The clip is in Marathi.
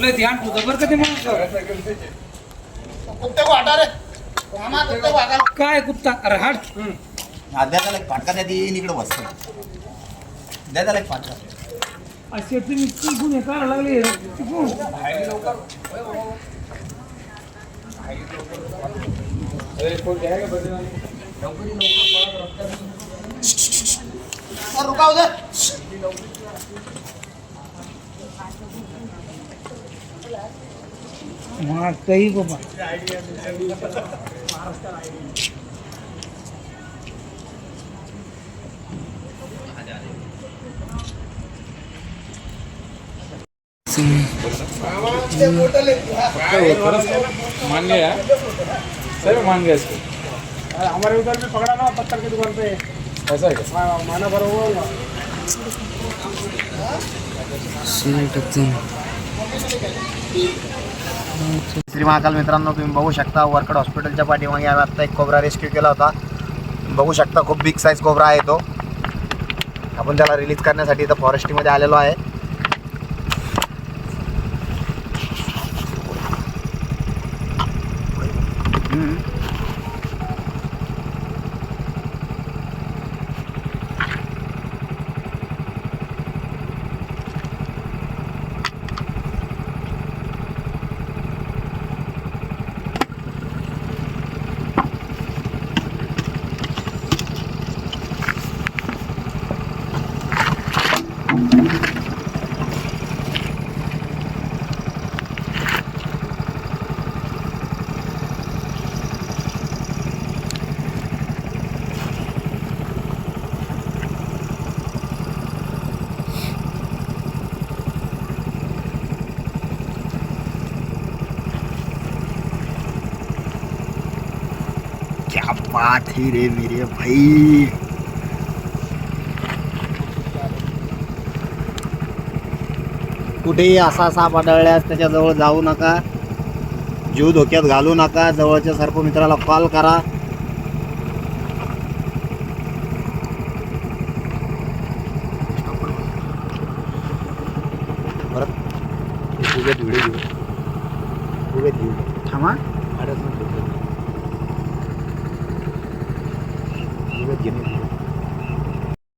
लय ध्यान होतं बरं का ते माणूस कुत्ते को हटा रे मामा कुत्ते को हटा काय कुत्ता? अरे हाड. द्या त्याला एक फाटका द्या ती इकडे बसतो द्या त्याला एक फाटका. असे तुम्ही हे करायला लागले तिकून. और रुका उधर. बाबा मान्य है सर मान गया इसको हमारे उधर भी पकड़ा ना पत्थर की दुकान पे. बरोबर श्री महाकाल मित्रांनो तुम्ही बघू शकता वर्कड हॉस्पिटलच्या पाठीमागे आम्ही आत्ता एक कोबरा रेस्क्यू केला होता. बघू शकता खूप बिग साईज कोबरा आहे तो. आपण त्याला रिलीज करण्यासाठी इथं फॉरेस्टमध्ये आलेलो आहे. क्या बात है रे मेरे भाई। कुठेही असा साप आढळल्यास त्याच्याजवळ जाऊ नका. जीव धोक्यात घालू नका. जवळच्या सर्प मित्राला कॉल करा. परत थांबा.